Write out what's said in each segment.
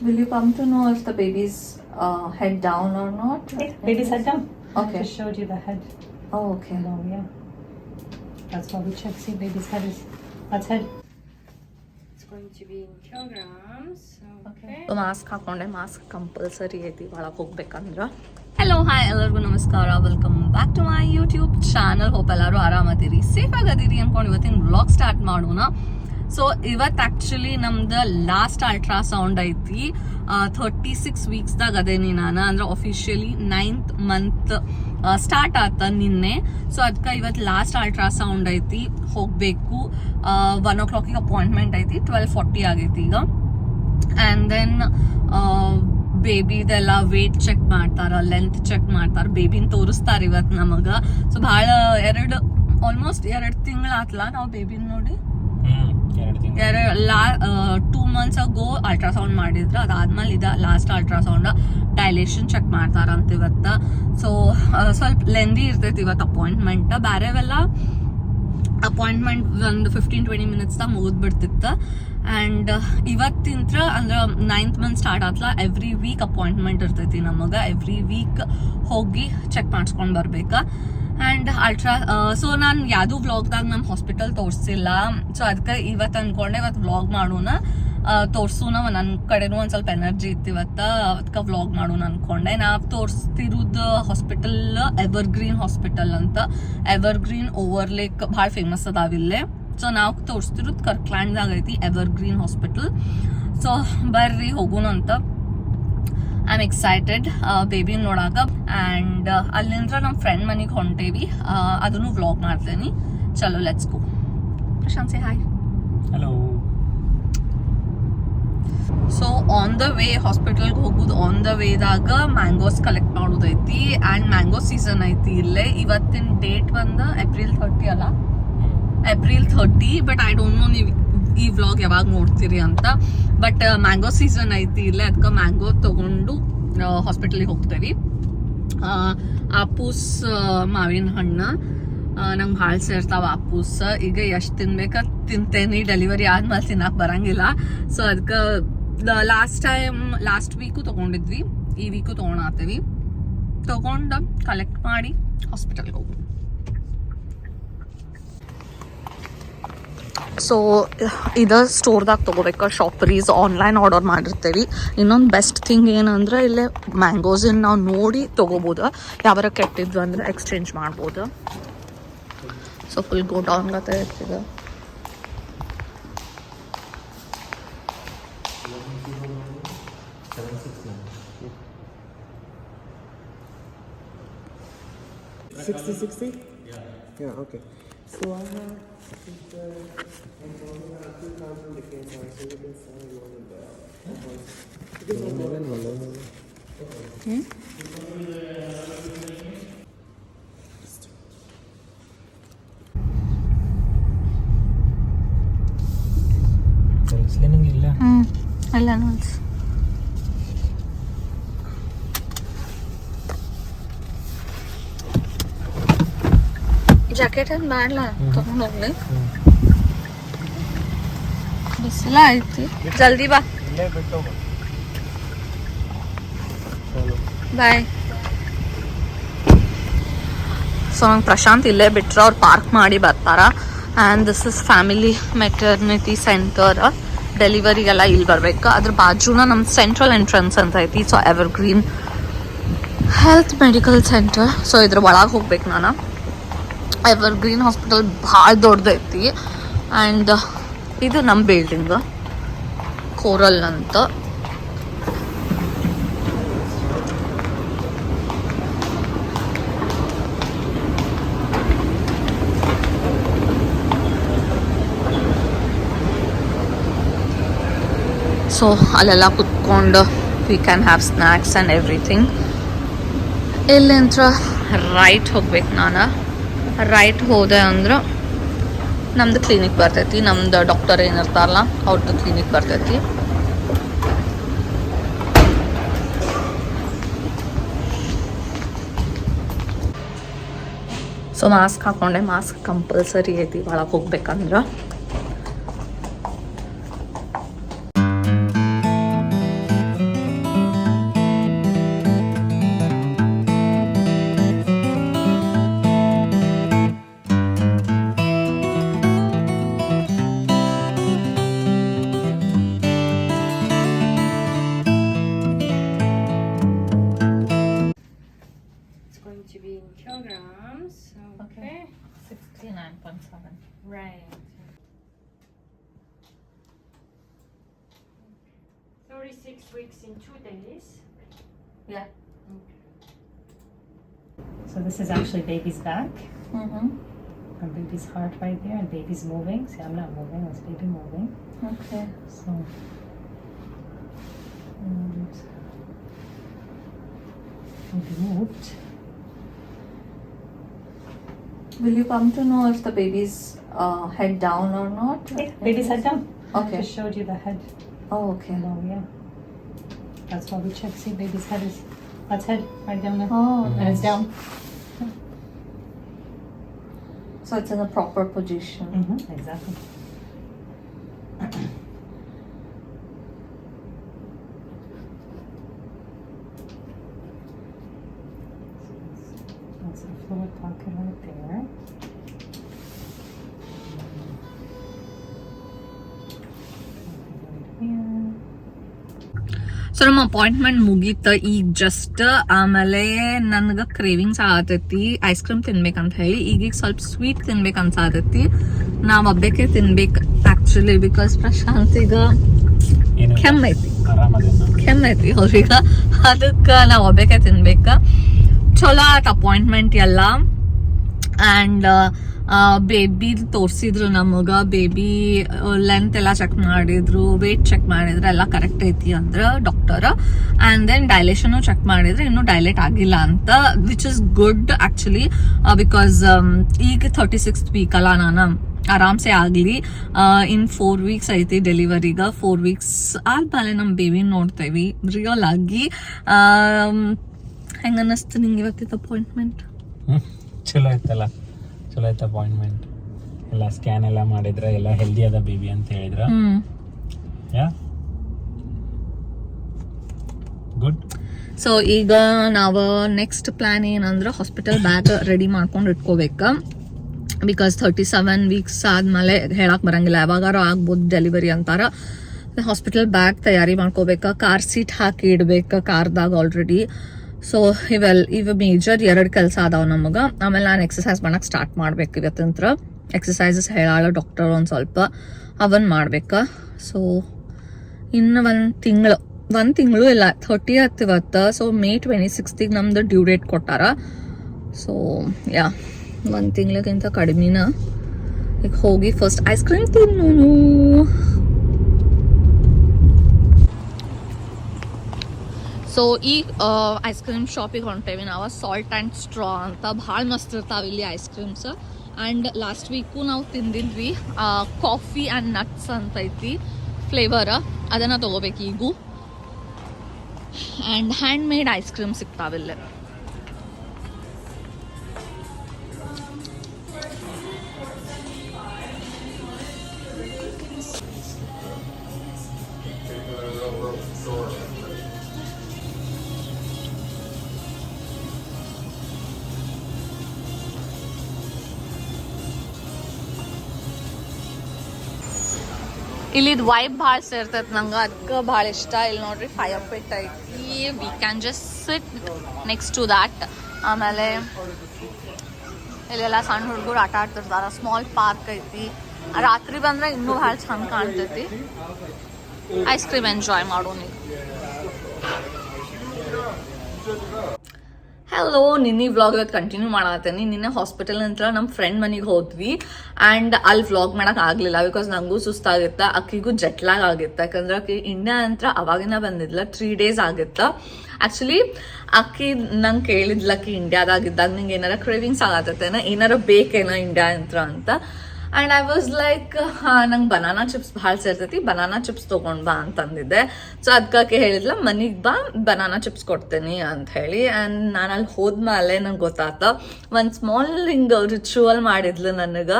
Will you come to know if the baby's uh, head down or not? Baby's head down. Okay. Just showed you the head. Oh, okay. Below, yeah. That's why we check. See, baby's head is. That's head. It's going to be in kilograms. Okay. Mask ಹಾಕೊಂಡೆ mask compulsory ಐತಿ ಒಳಗೆ ಹೋಗ್ಬೇಕಂದ್ರ hello hi ಎಲ್ಲರಿಗೂ ನಮಸ್ಕಾರ welcome back to my YouTube channel hope ಎಲ್ಲರೂ ಆರಾಮದಿರಿ safe ಆಗದಿರಿ ಅನ್ಕೊಂಡು ಇವತ್ತಿನ vlog start ಮಾಡೋಣ ಸೊ ಇವತ್ತು ಆಕ್ಚುಲಿ ನಮ್ದು ಲಾಸ್ಟ್ ಅಲ್ಟ್ರಾಸೌಂಡ್ ಐತಿ. ಥರ್ಟಿ ಸಿಕ್ಸ್ ವೀಕ್ಸ್ದಾಗ ಅದೇನಿ ನಾನು. ಅಂದ್ರೆ ಅಫಿಷಿಯಲಿ ನೈನ್ತ್ ಮಂತ್ ಸ್ಟಾರ್ಟ್ ಆತ ನಿನ್ನೆ. ಸೊ ಅದಕ್ಕೆ ಇವತ್ತು ಲಾಸ್ಟ್ ಅಲ್ಟ್ರಾಸೌಂಡ್ ಐತಿ. ಹೋಗಬೇಕು. ಒನ್ ಓ ಕ್ಲಾಕಿಗೆ ಅಪಾಯಿಂಟ್ಮೆಂಟ್ ಐತಿ. ಟ್ವೆಲ್ ಫಾರ್ಟಿ ಆಗೈತಿ ಈಗ. ಆ್ಯಂಡ್ ದೆನ್ ಬೇಬಿದೆಲ್ಲ ವೇಟ್ ಚೆಕ್ ಮಾಡ್ತಾರ ಲೆಂತ್ ಚೆಕ್ ಮಾಡ್ತಾರ. ಬೇಬಿನ ತೋರಿಸ್ತಾರ ಇವತ್ತು ನಮಗ. ಸೊ ಭಾಳ ಎರಡು ಆಲ್ಮೋಸ್ಟ್ ಎರಡು ತಿಂಗಳಾತ್ಲ ನಾವು ಬೇಬಿನ ನೋಡಿ? ಲಾ ಟೂ ಮಂತ್ಸ್ ಆಗೋ ಅಲ್ಟ್ರಾಸೌಂಡ್ ಮಾಡಿದ್ರು. ಅದಾದ್ಮೇಲೆ ಇದ ಲಾಸ್ಟ್ ಅಲ್ಟ್ರಾಸೌಂಡ್ ಡೈಲೇಷನ್ ಚೆಕ್ ಮಾಡ್ತಾರಂತ ಇವತ್ತು. ಸೊ ಸ್ವಲ್ಪ ಲೆಂದಿ ಇರ್ತೈತಿ ಇವತ್ತು ಅಪಾಯಿಂಟ್ಮೆಂಟ್ ಬೇರೆವೆಲ್ಲ ಅಪಾಯಿಂಟ್ಮೆಂಟ್ ಒಂದು ಫಿಫ್ಟೀನ್ ಟ್ವೆಂಟಿ ಮಿನಿಟ್ಸ್ದಾಗ ಮುಗಿದ್ಬಿಡ್ತಿತ್ತು ಆ್ಯಂಡ್ ಇವತ್ತಿಂತ್ರ ಅಂದ್ರೆ ನೈನ್ತ್ ಮಂತ್ ಸ್ಟಾರ್ಟ್ ಆತ್ಲ ಎವ್ರಿ ವೀಕ್ ಅಪಾಯಿಂಟ್ಮೆಂಟ್ ಇರ್ತೈತಿ ನಮಗೆ. ಎವ್ರಿ ವೀಕ್ ಹೋಗಿ ಚೆಕ್ ಮಾಡಿಸ್ಕೊಂಡು ಬರ್ಬೇಕಾ. ಆ್ಯಂಡ್ ಅಲ್ಟ್ರಾ ಸೊ ನಾನು ಯಾವುದೂ ವ್ಲಾಗ್ದಾಗ ನಮ್ಮ ಹಾಸ್ಪಿಟಲ್ ತೋರಿಸಿಲ್ಲ. ಸೊ ಅದಕ್ಕೆ ಇವತ್ತು ಅಂದ್ಕೊಂಡೆ ಇವತ್ತು ವ್ಲಾಗ್ ಮಾಡೋಣ. ತೋರ್ಸೋಣ. ನನ್ನ ಕಡೆನೂ ಒಂದು ಸ್ವಲ್ಪ ಎನರ್ಜಿ ಇತ್ತು ಇವತ್ತು. ಅದಕ್ಕೆ ವ್ಲಾಗ್ ಮಾಡೋಣ ಅಂದ್ಕೊಂಡೆ ನಾವು ತೋರಿಸ್ತಿರೋದು ಹಾಸ್ಪಿಟಲ್ ಎವರ್ ಗ್ರೀನ್ ಹಾಸ್ಪಿಟಲ್ ಅಂತ. ಎವರ್ ಗ್ರೀನ್ ಓವರ್ ಲೇಕ್ ಭಾಳ ಫೇಮಸ್ ಅದಾವಿಲ್ಲೇ ಸೊ ನಾವು ತೋರಿಸ್ತಿರೋದು ಕರ್ಕ್ಲ್ಯಾಂಡ್ದಾಗ ಐತಿ ಎವರ್ ಗ್ರೀನ್ ಹಾಸ್ಪಿಟಲ್ ಸೊ ಬರ್ರಿ ಹೋಗೋಣ ಅಂತ ಐ ಆಮ್ ಎಕ್ಸೈಟೆಡ್ ಬೇಬಿನ ನೋಡಾಕ ಆ್ಯಂಡ್ ಅಲ್ಲಿಂದ ನಮ್ಮ ಫ್ರೆಂಡ್ ಮನೆಗೆ ಹೊಂಟೇವಿ. ಅದನ್ನು ವ್ಲಾಗ್ ಮಾಡ್ತೇನೆ. ಚಲೋ let's go Prashant say hi hello so on the way ಹಾಸ್ಪಿಟಲ್ಗೆ ಹೋಗುದು ಆನ್ ದ ವೇದಾಗ ಮ್ಯಾಂಗೋಸ್ ಕಲೆಕ್ಟ್ ಮಾಡೋದೈತಿ. ಆ್ಯಂಡ್ ಮ್ಯಾಂಗೋ ಸೀಸನ್ ಐತಿ ಇಲ್ಲೇ. ಇವತ್ತಿನ ಡೇಟ್ ಬಂದು ಏಪ್ರಿಲ್ ಥರ್ಟಿ ಅಲ್ಲ? April thirty but I don't know ನೀವು ಈ ವ್ಲಾಗ್ ಯಾವಾಗ ನೋಡ್ತೀರಿ ಅಂತ. ಬಟ್ ಮ್ಯಾಂಗೋ ಸೀಸನ್ ಐತಿ ಇಲ್ಲ ಅದಕ್ಕೆ ಮ್ಯಾಂಗೋ ತಗೊಂಡು ಹಾಸ್ಪಿಟಲಿಗೆ ಹೋಗ್ತೇವೆ. ಆಪೂಸ್ ಮಾವಿನ ಹಣ್ಣು ನಂಗೆ ಭಾಳ ಸೇರ್ತಾವ ಆಪೂಸ್. ಈಗ ಎಷ್ಟು ತಿನ್ಬೇಕು ತಿಂತೇನಿ ಡೆಲಿವರಿ ಆದ್ಮೇಲೆ ತಿನ್ನಕ್ಕೆ ಬರಂಗಿಲ್ಲ. ಸೊ ಅದಕ್ಕೆ ಲಾಸ್ಟ್ ಟೈಮ್ ಲಾಸ್ಟ್ ವೀಕು ತೊಗೊಂಡಿದ್ವಿ. ಈ ವೀಕು ತೊಗೊಂಡಾತೀವಿ ತೊಗೊಂಡು ಕಲೆಕ್ಟ್ ಮಾಡಿ ಹಾಸ್ಪಿಟಲ್ಗೆ ಹೋಗು ಸೊ ಇದು ಸ್ಟೋರ್ದಾಗ ತೊಗೋಬೇಕು? ಶಾಪರೀಸ್ ಆನ್ಲೈನ್ ಆರ್ಡರ್ ಮಾಡಿರ್ತೀವಿ. ಇನ್ನೊಂದು ಬೆಸ್ಟ್ ಥಿಂಗ್ ಏನಂದ್ರೆ ಇಲ್ಲೇ ಮ್ಯಾಂಗೋಸನ್ನ ನಾವು ನೋಡಿ ತೊಗೋಬೋದು. ಯಾವಾರ ಕೆಟ್ಟಿದ್ವು ಅಂದ್ರೆ ಎಕ್ಸ್ಚೇಂಜ್ ಮಾಡ್ಬೋದು. ಸೊ ಫುಲ್ ಗೋ ಡೌನ್ ಗತೆ ಇರ್ತದೆ Sixty, sixty? Yeah. Slower. Hmm? മനസ്സിലാണെങ്കിൽ ഇല്ല അല്ല മനസ്സിലായി ಜಾಕೆಟ್ ಏನು ಮಾಡಲ ತೊಗೊಂಡೋಗ್ಲಿ ಬಿಸಿಲ ಐತಿ. ಜಲ್ದಿ ಬಾ. ಬಾಯ್. ಸೊ ನಂಗೆ ಪ್ರಶಾಂತ್ ಇಲ್ಲೇ ಬಿಟ್ರೆ. ಅವ್ರು ಪಾರ್ಕ್ ಮಾಡಿ ಬರ್ತಾರ. And this is family maternity centre ಡೆಲಿವರಿಗೆಲ್ಲ ಇಲ್ಲಿ ಬರಬೇಕು. ಅದ್ರ ಬಾಜುನ ನಮ್ಮ ಸೆಂಟ್ರಲ್ ಎಂಟ್ರೆನ್ಸ್ ಅಂತ ಐತಿ. So evergreen health medical centre so ಇದ್ರ ಒಳಗೆ ಹೋಗ್ಬೇಕು ನಾನು. ಎವರ್ ಗ್ರೀನ್ ಹಾಸ್ಪಿಟಲ್ ಭಾಳ ದೊಡ್ಡದೈತಿ ಆ್ಯಂಡ್ ಇದು ನಮ್ಮ ಬಿಲ್ಡಿಂಗ್ ಕೋರಲ್ ಅಂತ. ಸೊ ಅಲ್ಲೆಲ್ಲ ಕುತ್ಕೊಂಡು we can have snacks and everything ಇಲ್ಲಿಂತ್ರ right ಹೋಗ್ಬೇಕು ನಾನು. ರೈಟ್ ಹೋದೆ ಅಂದ್ರೆ. ನಮ್ದು ಕ್ಲಿನಿಕ್ ಬರ್ತೈತಿ. ನಮ್ದು ಡಾಕ್ಟರ್ ಏನಿರ್ತಾರಲ್ಲ ಅವ್ರದ್ದು ಕ್ಲಿನಿಕ್ ಬರ್ತೈತಿ. ಸೊ ಮಾಸ್ಕ್ ಹಾಕೊಂಡೆ. ಮಾಸ್ಕ್ ಕಂಪಲ್ಸರಿ ಐತಿ. ಒಳಗೆ ಹೋಗ್ಬೇಕಂದ್ರೆ. 36 weeks in two days. Yeah. So this is actually baby's back. Mm-hmm. And baby's heart right there, and baby's moving. See, I'm not moving, that's baby moving. Okay. So. And. Baby moved. Will you come to know if the baby's uh, head down or not? Hey, baby's head down. Okay. I Okay. just showed you the head. Oh, okay. Oh, yeah. That's why we check. See, baby's head is. That's head right down there. Oh, And it's down. so it's in a proper position. Mm-hmm. Exactly. That's the fluid pocket right there. So ನಮ್ಮ appointment ಮುಗೀತ ಈಗ just ಆಮೇಲೆ ನನಗೆ cravings ಆಗತೈತಿ. Ice cream ತಿನ್ಬೇಕಂತ ಹೇಳಿ ಈಗೀಗ ಸ್ವಲ್ಪ sweet ತಿನ್ಬೇಕು ಅನ್ಸಾತೈತಿ ನಾವು ಹಬ್ಬಕ್ಕೆ ತಿನ್ಬೇಕು ಆ್ಯಕ್ಚುಲಿ ಬಿಕಾಸ್ ಪ್ರಶಾಂತ್ ಈಗ ಕೆಮ್ಮೈತಿ ಕೆಮ್ಮೈತಿ ಅವ್ರೀಗ. ಅದಕ್ಕೆ ನಾವು ಒಬ್ಬಕ್ಕೆ ತಿನ್ಬೇಕು. ಚಲೋ ಆಯ್ತು ಅಪಾಯಿಂಟ್ಮೆಂಟ್ ಎಲ್ಲ. ಆ್ಯಂಡ್ ಬೇಬಿ ತೋರಿಸಿದ್ರು ನಮಗ ಬೇಬಿ ಲೆಂತ್ ಎಲ್ಲ ಚೆಕ್ ಮಾಡಿದ್ರು ವೇಟ್ ಚೆಕ್ ಮಾಡಿದ್ರೆ, ಎಲ್ಲ ಕರೆಕ್ಟ್ ಐತಿ ಅಂದ್ರೆ doctor and then dilation check ಮಾಡಿದ್ರೆ ಇನ್ನೂ ಡೈಲೇಟ್ ಆಗಿಲ್ಲ ಅಂತ which is good actually because ಈಗ ಥರ್ಟಿ ಸಿಕ್ಸ್ ವೀಕ್ ಅಲ್ಲ ನಾನು, ಆರಾಮ್ಸೆ ಆಗಲಿ. ಇನ್ ಫೋರ್ ವೀಕ್ಸ್ ಐತಿ ಡೆಲಿವರಿಗ ಫೋರ್ ವೀಕ್ಸ್ ಆದ್ಮೇಲೆ ನಮ್ಮ ಬೇಬಿ ನೋಡ್ತೇವಿ ರಿಯಲ್ ಆಗಿ. ಹೆಂಗ ಅನ್ನಿಸ್ತು ನಿಂಗೆ ಇವತ್ತಿತ್ತು ಅಪಾಯಿಂಟ್ಮೆಂಟ್ ಚಲೋ ಆಯ್ತಲ್ಲ. ಚಲೋ ಆಯ್ತು ಅಪಾಯಿಂಟ್ಮೆಂಟ್ ಎಲ್ಲ ಸ್ಕ್ಯಾನ್ ಎಲ್ಲ ಮಾಡಿದ್ರ ಎಲ್ಲ ಹೆಲ್ದಿ ಅದ ಬೇಬಿ ಅಂತ ಹೇಳಿದ್ರ. ಹ್ಮ್. ಯಾ? ಗುಡ್ ಸೊ ಈಗ ನಾವು ನೆಕ್ಸ್ಟ್ ಪ್ಲಾನ್ ಏನಂದ್ರೆ ಹಾಸ್ಪಿಟಲ್ ಬ್ಯಾಗ್ ರೆಡಿ ಮಾಡ್ಕೊಂಡು ಇಟ್ಕೋಬೇಕು. ಬಿಕಾಸ್ ತರ್ಟಿ ಸೆವೆನ್ ವೀಕ್ಸ್ ಆದ್ಮೇಲೆ ಹೇಳಕ್ ಬರಂಗಿಲ್ಲ. ಯಾವಾಗಾರು ಆಗ್ಬೋದು ಡೆಲಿವರಿ ಅಂತಾರ. ಹಾಸ್ಪಿಟಲ್ ಬ್ಯಾಗ್ ತಯಾರಿ ಮಾಡ್ಕೋಬೇಕು. ಕಾರ್ ಸೀಟ್ ಹಾಕಿ ಇಡ್ಬೇಕು. ಕಾರ್ದಾಗ ಆಲ್ರೆಡಿ ಸೊ ಇವೆಲ್, ಇವ ಮೇಜರ್ ಎರಡು ಕೆಲಸ ಅದಾವ ನಮಗೆ. ಆಮೇಲೆ ನಾನು ಎಕ್ಸಸೈಸ್ ಮಾಡಕ್ಕೆ ಸ್ಟಾರ್ಟ್ ಮಾಡ್ಬೇಕು ಇವತ್ತಂತ್ರ ಎಕ್ಸಸೈಸಸ್ ಹೇಳಾಳ ಡಾಕ್ಟರ್ ಒಂದು ಸ್ವಲ್ಪ ಅವನ್ ಮಾಡ್ಬೇಕು. ಸೊ ಇನ್ನು ಒಂದು ತಿಂಗಳು ಒಂದು ತಿಂಗಳು ಇಲ್ಲ ಥರ್ಟಿ ಹತ್ತು ಇವತ್ತು ಸೊ ಮೇ ಟ್ವೆಂಟಿ ಸಿಕ್ಸ್ತಿಗೆ ನಮ್ದು ಡ್ಯೂ ಡೇಟ್ ಕೊಟ್ಟಾರ. ಸೊ ಯಾ, ಒಂದು ತಿಂಗಳಿಗಿಂತ ಕಡಿಮೆನ, ಈಗ ಹೋಗಿ ಫಸ್ಟ್ ಐಸ್ ಕ್ರೀಮ್ ತಿನ್ನೋನು ಸೊ ಈ ಐಸ್ ಕ್ರೀಮ್ ಶಾಪಿಗೆ ಹೊಂಟೇವಿ ನಾವು. ಸಾಲ್ಟ್ ಆ್ಯಂಡ್ ಸ್ಟ್ರಾ ಅಂತ. ಭಾಳ ಮಸ್ತ್ ಇರ್ತಾವೆ ಇಲ್ಲಿ ice creams and last week ನಾವು ತಿಂದಿದ್ವಿ ಕಾಫಿ ಆ್ಯಂಡ್ ನಟ್ಸ್ ಅಂತ ಐತಿ ಫ್ಲೇವರ್ ಅದನ್ನು ತೊಗೋಬೇಕು ಈಗೂ. And handmade ice cream ಸಿಗ್ತಾವಿಲ್ಲ ಇಲ್ಲಿದ್ ವೈಬ್ ಭಾಳ ಸೇರ್ತೈತೆ ನಂಗೆ ಅದಕ್ಕೆ ಭಾಳ ಇಷ್ಟ. ಇಲ್ಲಿ ನೋಡ್ರಿ ಫೈರ್ ಪಿಟ್ ಐತಿ. We can just sit next to that ಆಮೇಲೆ ಇಲ್ಲೆಲ್ಲ ಸಣ್ಣ ಹುಡುಗರು ಆಟ ಆಡ್ತಿರ್ತಾರ. ಸ್ಮಾಲ್ ಪಾರ್ಕ್ ಐತಿ. ರಾತ್ರಿ ಬಂದ್ರೆ ಇನ್ನೂ ಭಾಳ ಚಂದ ಕಾಣ್ತೈತಿ. ಐಸ್ ಕ್ರೀಮ್ ಎಂಜಾಯ್ ಮಾಡೋಣ. ಹಲೋ ನಿನ್ನೆ ವ್ಲಾಗ್ ಇವತ್ತು ಕಂಟಿನ್ಯೂ ಮಾಡತ್ತೇನೆ ನಿನ್ನೆ ಹಾಸ್ಪಿಟಲ್ ನಂತರ ನಮ್ಮ ಫ್ರೆಂಡ್ ಮನೆಗೆ ಹೋದ್ವಿ. ಆ್ಯಂಡ್ ಅಲ್ಲಿ ವ್ಲಾಗ್ ಮಾಡೋಕೆ ಆಗಲಿಲ್ಲ ಬಿಕಾಸ್ ನನಗೂ ಸುಸ್ತಾಗಿತ್ತ, ಅಕ್ಕಿಗೂ ಜಟ್ಲಾಗ್ ಆಗಿತ್ತು. ಯಾಕಂದ್ರೆ ಅಕ್ಕಿ ಇಂಡಿಯಾ ನಂತರ ಅವಾಗಿನ ಬಂದಿದ್ಲ ತ್ರೀ ಡೇಸ್ ಆಗಿತ್ತ. ಆ್ಯಕ್ಚುಲಿ ಅಕ್ಕಿ ನಂಗೆ ಕೇಳಿದ್ಲಕ್ಕಿ ಇಂಡಿಯಾದಾಗಿದ್ದಾಗ ನಿಂಗೆ ಏನಾರ ಕ್ರೇವಿಂಗ್ಸ್ ಆಗತ್ತೇನ? ಏನಾರ ಬೇಕೇನೋ ಇಂಡಿಯಾ ನಂತರ ಅಂತ? ಆ್ಯಂಡ್ ಐ ವಾಸ್ ಲೈಕ್ ನಂಗೆ ಬನಾನಾ ಚಿಪ್ಸ್ ಭಾಳ ಸೇರ್ತೈತಿ ಬನಾನಾ ಚಿಪ್ಸ್ ತೊಗೊಂಡು ಬಾ ಅಂತಂದಿದ್ದೆ ಸೊ ಅದಕ್ಕೆ ಹೇಳಿದ್ಲ, ಮನೆಗೆ ಬಾ ಬನಾನಾ ಚಿಪ್ಸ್ ಕೊಡ್ತೀನಿ ಅಂತ ಹೇಳಿ. ಆ್ಯಂಡ್ ನಾನು ಅಲ್ಲಿ ಹೋದ್ಮೇಲೆ ನಂಗೆ ಗೊತ್ತಾತ, ಒಂದು ಸ್ಮಾಲ್ ಹಿಂಗೆ ರಿಚುವಲ್ ಮಾಡಿದ್ಲು ನನಗೆ.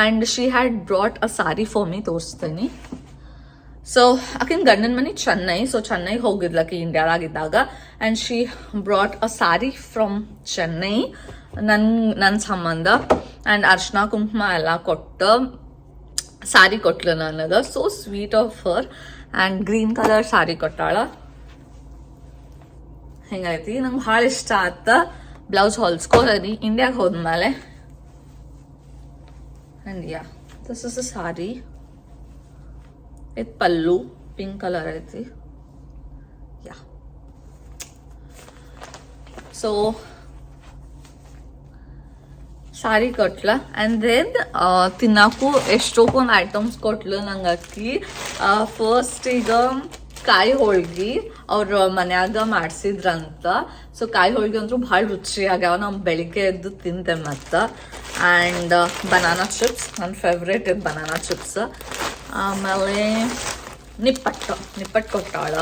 And she had brought a sari for me ತೋರಿಸ್ತೀನಿ. ಸೊ ಆಕಿನ ಗಂಡನ ಮನೆ ಚೆನ್ನೈ. ಸೊ ಚೆನ್ನೈಗೆ ಹೋಗಿದ್ಲಕ್ಕೆ ಇಂಡಿಯಾದಾಗಿದ್ದಾಗ. And she brought a sari from Chennai ನನ್ನ ನನ್ನ ಸಂಬಂಧ. ಆ್ಯಂಡ್ ಅರ್ಶಿನ ಕುಂಕುಮ ಎಲ್ಲ ಕೊಟ್ಟು ಸ್ಯಾರಿ ಕೊಟ್ಲು ನನಗೆ so sweet of her and green colour sari ಕೊಟ್ಟಾಳ ಹಿಂಗೈತಿ ನಂಗೆ ಭಾಳ ಇಷ್ಟ ಆತ ಬ್ಲೌಸ್ ಹೊಲ್ಸ್ಕೊಳರಿ ಇಂಡಿಯಾಗೆ ಹೋದ್ಮೇಲೆ and yeah this is a sari ಇದು ಪಲ್ಲು ಪಿಂಕ್ ಕಲರ್ ಐತಿ ಯಾ ಸೊ ಸಾರಿ ಕೊಟ್ಲ. ಆ್ಯಂಡ್ ದೆನ್ ತಿನ್ನಕ್ಕೂ ಎಷ್ಟೊಂದು ಐಟಮ್ಸ್ ಕೊಟ್ಲು ನಂಗೆ ಫಸ್ಟ್ ಈಗ ಕಾಯಿ ಹೋಳ್ಗಿ ಅವ್ರ ಮನ್ಯಾಗ ಮಾಡಿಸಿದ್ರಂತ. ಸೊ ಕಾಯಿ ಹೋಳ್ಗೆ ಅಂತೂ ಭಾಳ ರುಚಿ ಆಗ್ಯಾವ. ನಾವು ಬೆಳಿಗ್ಗೆ ಎದ್ದು ತಿಂತೆ ಮತ್ತು. ಆ್ಯಂಡ್ ಬನಾನಾ ಚಿಪ್ಸ್ ನನ್ನ ಫೇವ್ರೇಟ್ ಇದು ಬನಾನಾ ಚಿಪ್ಸ್ ಆಮೇಲೆ ನಿಪ್ಪಟ್ಟು ನಿಪ್ಪಟ್ಟು ಕೊಟ್ಟಾಳ.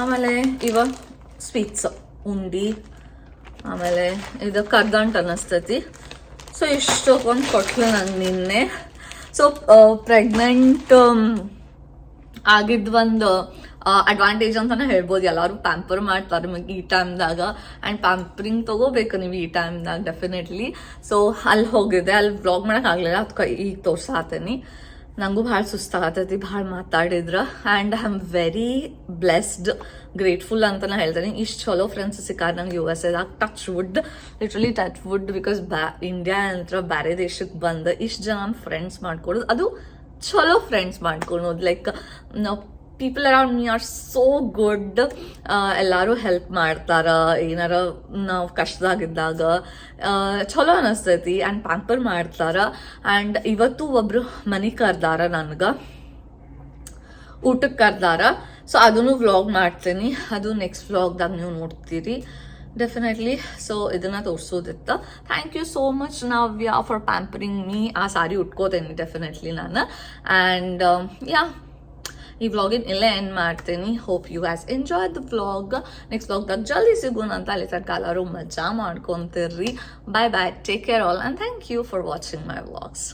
ಆಮೇಲೆ ಇವ ಸ್ವೀಟ್ಸ್ ಉಂಡಿ. ಆಮೇಲೆ ಇದು ಕರ್ದಂಟು ಅನ್ನಿಸ್ತೈತಿ. ಸೊ ಇಷ್ಟು ಒಂದು ಕೊಟ್ಲು ನಂಗೆ ನಿನ್ನೆ. ಸೊ ಪ್ರೆಗ್ನೆಂಟ್ ಆಗಿದ್ದು ಒಂದು ಅಡ್ವಾಂಟೇಜ್ ಅಂತಾನೆ ಹೇಳ್ಬೋದು. ಎಲ್ಲರೂ ಪ್ಯಾಂಪರ್ ಮಾಡ್ತಾರೆ ನಿಮಗೆ ಈ ಟೈಮ್ದಾಗ ಆ್ಯಂಡ್ ಪ್ಯಾಂಪರಿಂಗ್ ತೊಗೋಬೇಕು ನೀವು ಈ ಟೈಮ್ದಾಗ ಡೆಫಿನೆಟ್ಲಿ ಸೊ ಅಲ್ಲಿ ಹೋಗಿದ್ದೆ ಅಲ್ಲಿ ವ್ಲಾಗ್ ಮಾಡೋಕ್ಕಾಗಲಿಲ್ಲ ಅದಕ್ಕೆ ಈಗ ತೋರ್ಸಾತೀನಿ. ನನಗೂ ಭಾಳ ಸುಸ್ತಾಗತ್ತೈತಿ ಭಾಳ ಮಾತಾಡಿದ್ರ. And I am very blessed grateful ಅಂತ ನಾನು ಹೇಳ್ತೀನಿ. ಇಷ್ಟು ಚಲೋ ಫ್ರೆಂಡ್ಸ್ ಸಿಕ್ಕಾರ ನಂಗೆ U S ಎದಾಗ touch wood literally touch wood because ಬ್ಯಾ ಇಂಡಿಯಾ ಅಂತ ಬೇರೆ ದೇಶಕ್ಕೆ ಬಂದು ಇಷ್ಟು ಜನ ಫ್ರೆಂಡ್ಸ್ ಮಾಡ್ಕೊಡೋದು ಅದು ಚಲೋ ಫ್ರೆಂಡ್ಸ್ ಮಾಡ್ಕೊಳೋದು. ಲೈಕ್ ನಾವು people around me are so good ಎಲ್ಲರೂ ಹೆಲ್ಪ್ ಮಾಡ್ತಾರ. ಏನಾರ ನಾವು ಕಷ್ಟದಾಗಿದ್ದಾಗ ಚಲೋ ಅನಿಸ್ತೈತಿ ಆ್ಯಂಡ್ ಪ್ಯಾಂಪರ್ ಮಾಡ್ತಾರ. ಆ್ಯಂಡ್ ಇವತ್ತು ಒಬ್ಬರು ಮನೆ ಕರ್ದಾರ ನನಗೆ. ಊಟಕ್ಕೆ ಕರ್ದಾರ. ಸೊ ಅದನ್ನು ವ್ಲಾಗ್ ಮಾಡ್ತೀನಿ. ಅದು ನೆಕ್ಸ್ಟ್ ವ್ಲಾಗ್ದಾಗ ನೀವು ನೋಡ್ತೀರಿ. ಡೆಫಿನೆಟ್ಲಿ ಸೊ ಇದನ್ನು ತೋರಿಸೋದಿತ್ತು. Thank you so much ನಾವ್ಯಾ for pampering me a sari ಉಟ್ಕೋತೇನೆ definitely ನಾನು. ಆ್ಯಂಡ್ ಯಾ ಈ ವ್ಲಾಗಿನ ಇಲ್ಲೇ ಎಂಡ್ ಮಾಡ್ತೀನಿ. Hope you has enjoy the vlog next ವ್ಲಾಗ್ದಾಗ ಜಲ್ದಿ ಸಿಗೋಣ ಅಂತ ಅಲ್ಲಿ ತನಕ ಎಲ್ಲರೂ ಮಜಾ ಮಾಡ್ಕೊತಿರ್ರಿ. Bye bye take care all and thank you for watching my vlogs